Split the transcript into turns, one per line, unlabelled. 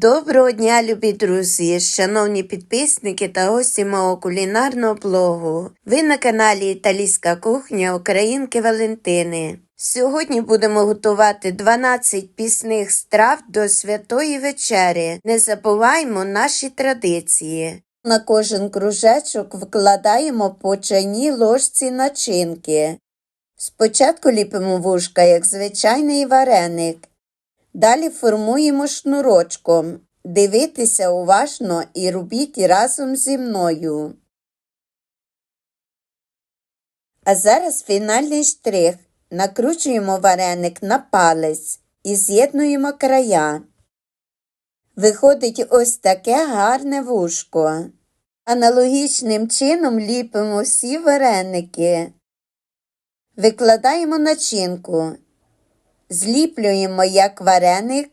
Доброго дня, любі друзі, шановні підписники та гості мого кулінарного блогу. Ви на каналі Італійська кухня Українки Валентини. Сьогодні будемо готувати 12 пісних страв до святої вечері. Не забуваймо наші традиції. На кожен кружечок викладаємо по чайній ложці начинки. Спочатку ліпимо вушка, як звичайний вареник. Далі формуємо шнурочком. Дивитися уважно і робіть разом зі мною. А зараз фінальний штрих. Накручуємо вареник на палець і з'єднуємо края. Виходить ось таке гарне вушко. Аналогічним чином ліпимо всі вареники. Викладаємо начинку. Зліплюємо як вареник